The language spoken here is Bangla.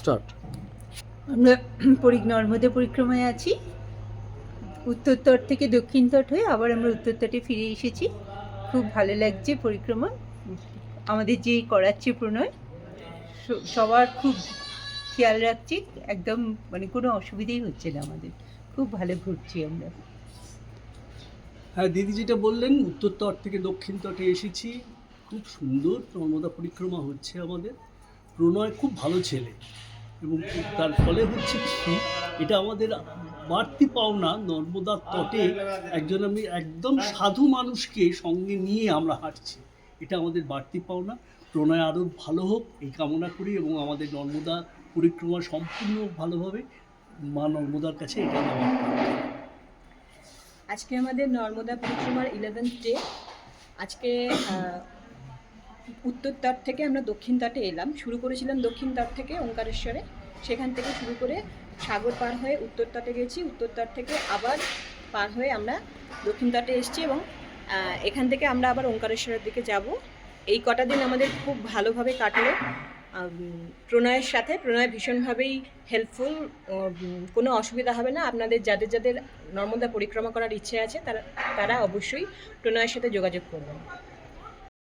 স্টার্ট আমরা নর্মদা পরিক্রমায় আছি। উত্তর তট থেকে দক্ষিণ তট হয়ে আবার আমরা উত্তর তটে ফিরে এসেছি। খুব ভালো লাগছে পরিক্রমা। আমাদের যে করাচ্ছে প্রণয় সবার খুব খেয়াল রাখছি একদম মানে কোনো অসুবিধেই হচ্ছে না আমাদের। খুব ভালো ঘুরছি আমরা। হ্যাঁ দিদি যেটা বললেন উত্তর তট থেকে দক্ষিণ তটে এসেছি। খুব সুন্দর নর্মদা পরিক্রমা হচ্ছে আমাদের। প্রণয় খুব ভালো ছেলে এবং তার ফলে হচ্ছে কি, এটা আমাদের বাড়তি পাওনা নর্মদার তটে একজন আমি একদম সাধু মানুষকে সঙ্গে নিয়ে আমরা হাঁটছি। এটা আমাদের বাড়তি পাওনা। প্রণয় আরও ভালো হোক, এই কামনা করি এবং আমাদের নর্মদা পরিক্রমা সম্পূর্ণ ভালোভাবে মা নর্মদার কাছে এটা। আজকে আমাদের নর্মদা পরিক্রমার ইলেভেন্থ ডে আজকে উত্তর তট থেকে আমরা দক্ষিণ তটে এলাম। শুরু করেছিলাম দক্ষিণ তট থেকে ওঙ্কারেশ্বরে। সেখান থেকে শুরু করে সাগর পার হয়ে উত্তর তটে গেছি। উত্তর তট থেকে আবার পার হয়ে আমরা দক্ষিণ তটে এসেছি এবং এখান থেকে আমরা আবার ওঙ্কারেশ্বরের দিকে যাব। এই কটা দিন আমাদের খুব ভালোভাবে কাটলো। প্রণয়ের সাথে। প্রণয় ভীষণভাবেই হেল্পফুল কোনো অসুবিধা হবে না। আপনাদের যাদের যাদের নর্মদা পরিক্রমা করার ইচ্ছে আছে, তারা তারা অবশ্যই প্রণয়ের সাথে যোগাযোগ করবেন।